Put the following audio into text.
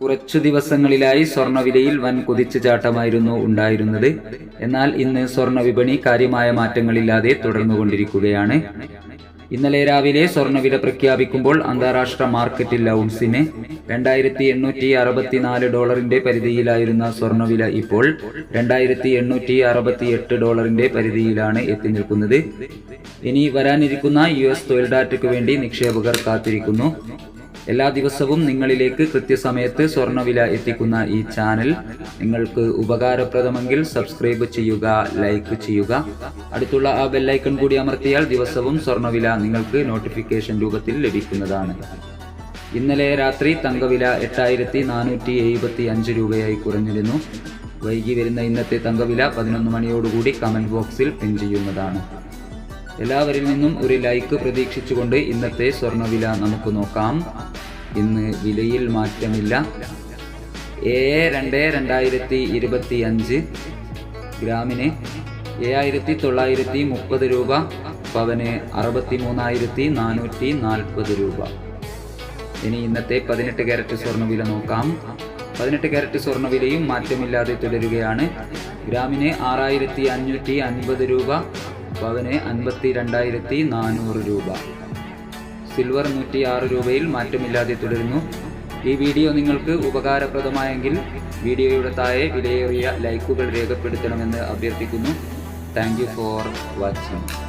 കുറച്ചു ദിവസങ്ങളിലായി സ്വർണവിലയിൽ വൻ കുതിച്ചുചാട്ടമായിരുന്നു ഉണ്ടായിരുന്നത്. എന്നാൽ ഇന്ന് സ്വർണ വിപണി കാര്യമായ മാറ്റങ്ങളില്ലാതെ തുടർന്നുകൊണ്ടിരിക്കുകയാണ്. ഇന്നലെ രാവിലെ സ്വർണവില പ്രഖ്യാപിക്കുമ്പോൾ അന്താരാഷ്ട്ര മാർക്കറ്റ് ഔൺസിന് രണ്ടായിരത്തി എണ്ണൂറ്റി അറുപത്തിനാല് ഡോളറിന്റെ പരിധിയിലായിരുന്ന സ്വർണവില ഇപ്പോൾ രണ്ടായിരത്തി എണ്ണൂറ്റി അറുപത്തി എട്ട് ഡോളറിന്റെ പരിധിയിലാണ് എത്തി നിൽക്കുന്നത്. ഇനി വരാനിരിക്കുന്ന യു എസ് തൊഴിൽ ഡാറ്റയ്ക്ക് വേണ്ടി നിക്ഷേപകർ കാത്തിരിക്കുന്നു. എല്ലാ ദിവസവും നിങ്ങളിലേക്ക് കൃത്യസമയത്ത് സ്വർണവില എത്തിക്കുന്ന ഈ ചാനൽ നിങ്ങൾക്ക് ഉപകാരപ്രദമെങ്കിൽ സബ്സ്ക്രൈബ് ചെയ്യുക ലൈക്ക് ചെയ്യുക. അടുത്തുള്ള ആ ബെല്ലൈക്കൺ കൂടി അമർത്തിയാൽ ദിവസവും സ്വർണവില നിങ്ങൾക്ക് നോട്ടിഫിക്കേഷൻ രൂപത്തിൽ ലഭിക്കുന്നതാണ്. ഇന്നലെ രാത്രി തങ്കവില എട്ടായിരത്തി നാനൂറ്റി എഴുപത്തി അഞ്ച് രൂപയായി കുറഞ്ഞിരുന്നു. വൈകി വരുന്ന ഇന്നത്തെ തങ്കവില പതിനൊന്ന് മണിയോടുകൂടി കമന്റ് ബോക്സിൽ പിൻ ചെയ്യുന്നതാണ്. എല്ലാവരിൽ നിന്നും ഒരു ലൈക്ക് പ്രതീക്ഷിച്ചുകൊണ്ട് ഇന്നത്തെ സ്വർണവില നമുക്ക് നോക്കാം. ഇന്ന് വിലയിൽ മാറ്റമില്ല. ഏഴ് രണ്ട് രണ്ടായിരത്തി ഇരുപത്തി അഞ്ച് ഗ്രാമിന് ഏഴായിരത്തി തൊള്ളായിരത്തി മുപ്പത് രൂപ പവന് അറുപത്തി മൂന്നായിരത്തി നാനൂറ്റി നാൽപ്പത് രൂപ. ഇനി ഇന്നത്തെ പതിനെട്ട് ക്യാരറ്റ് സ്വർണവില നോക്കാം. പതിനെട്ട് ക്യാരറ്റ് സ്വർണവിലയും മാറ്റമില്ലാതെ തുടരുകയാണ്. ഗ്രാമിന് ആറായിരത്തി അഞ്ഞൂറ്റി അൻപത് രൂപ പവന് അൻപത്തി രണ്ടായിരത്തി നാനൂറ് രൂപ. സിൽവർ നൂറ്റി ആറ് രൂപയിൽ മാറ്റമില്ലാതെ തുടരുന്നു. ഈ വീഡിയോ നിങ്ങൾക്ക് ഉപകാരപ്രദമായെങ്കിൽ വീഡിയോയുടെ താഴെ വിലയേറിയ ലൈക്കുകൾ രേഖപ്പെടുത്തണമെന്ന് അഭ്യർത്ഥിക്കുന്നു. Thank for watching.